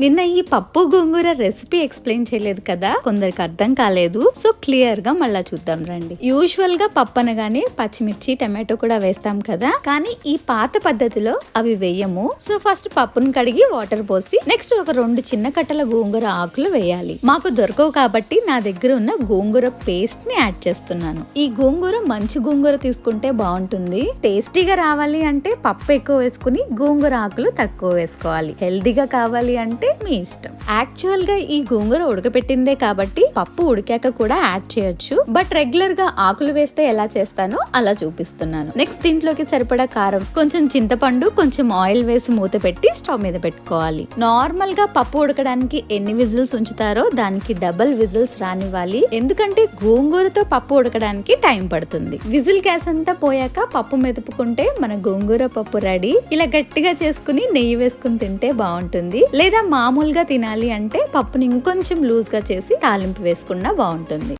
నిన్న ఈ పప్పు గోంగూర రెసిపీ ఎక్స్ప్లెయిన్ చేయలేదు కదా? కొందరికి అర్థం కాలేదు. సో క్లియర్గా మళ్ళా చూద్దాం రండి. యూజువల్గా పప్పు అనగానే పచ్చిమిర్చి టమాటో కూడా వేస్తాం కదా? కానీ ఈ పాత పద్ధతిలో అవి వేయము. సో ఫస్ట్ పప్పును కడిగి వాటర్ పోసి నెక్స్ట్ ఒక రెండు చిన్న కట్టల గోంగూర ఆకులు వేయాలి. మాకు దొరకవు కాబట్టి నా దగ్గర ఉన్న గోంగూర పేస్ట్ని యాడ్ చేస్తున్నాను. ఈ గోంగూర మంచి గోంగూర తీసుకుంటే బాగుంటుంది. టేస్టీగా రావాలి అంటే పప్పు ఎక్కువ వేసుకుని గోంగూర ఆకులు తక్కువ వేసుకోవాలి. హెల్దీగా కావాలి అంటే మీ ఇష్టం. యాక్చువల్గా ఈ గోంగూర ఉడకపెట్టిందే కాబట్టి పప్పు ఉడికాక కూడా యాడ్ చేయొచ్చు. బట్ రెగ్యులర్గా ఆకులు వేస్తే ఎలా చేస్తానో అలా చూపిస్తున్నాను. నెక్స్ట్ దీంట్లోకి సరిపడా కారం కొంచెం చింతపండు కొంచెం ఆయిల్ వేసి మూత పెట్టి స్టవ్ మీద పెట్టుకోవాలి. నార్మల్గా పప్పు ఉడకడానికి ఎన్ని విజిల్స్ ఉంచుతారో దానికి డబల్ విజిల్స్ రానివ్వాలి. ఎందుకంటే గోంగూరతో పప్పు ఉడకడానికి టైం పడుతుంది. విజిల్ గ్యాస్ అంతా పోయాక పప్పు మెదుపుకుంటే మన గోంగూర పప్పు రెడీ ఇలా గట్టిగా చేసుకుని నెయ్యి వేసుకుని తింటే బాగుంటుంది. లేదా మామూలుగా తినాలి అంటే పప్పుని ఇంకొంచెం లూజ్గా చేసి తాలింపు వేసుకున్నా బాగుంటుంది.